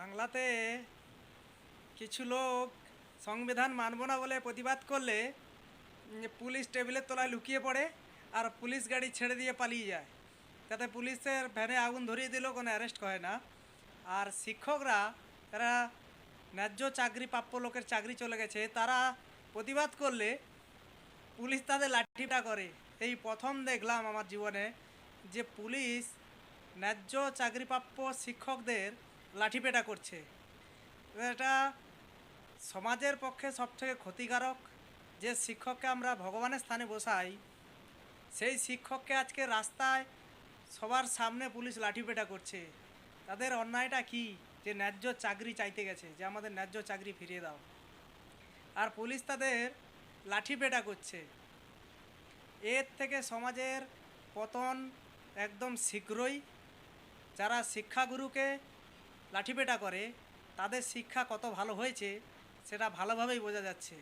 বাংলাতে কিছু লোক সংবিধান মানব না বলে প্রতিবাদ করলে পুলিশ টেবিলের তলায় লুকিয়ে পড়ে আর পুলিশ গাড়ি ছেড়ে দিয়ে পালিয়ে যায়। তাতে পুলিশের ভ্যানে আগুন ধরিয়ে দিলেও কোনো অ্যারেস্ট করে না। আর শিক্ষকরা, তারা ন্যায্য চাকরি, প্রাপ্য লোকের চাকরি চলে গেছে, তারা প্রতিবাদ করলে পুলিশ তাদের লাঠিটা করে। এই প্রথম দেখলাম আমার জীবনে যে পুলিশ ন্যায্য চাকরিপ্রাপ্য শিক্ষকদের লাঠিপেটা করছে। এটা সমাজের পক্ষে সবথেকে ক্ষতিকারক। যে শিক্ষককে আমরা ভগবানের স্থানে বসাই, সেই শিক্ষককে আজকে রাস্তায় সবার সামনে পুলিশ লাঠিপেটা করছে। তাদের অন্যায়টা কি? যে ন্যায্য চাকরি চাইতে গেছে, যে আমাদের ন্যায্য চাকরি ফিরিয়ে দাও। আর পুলিশ তাদের লাঠিপেটা করছে। এর থেকে সমাজের পতন একদম শীঘ্রই। যারা শিক্ষাগুরুকে লাঠিপেটা করে তাদের শিক্ষা কত ভালো হয়েছে সেটা ভালোভাবেই বোঝা যাচ্ছে।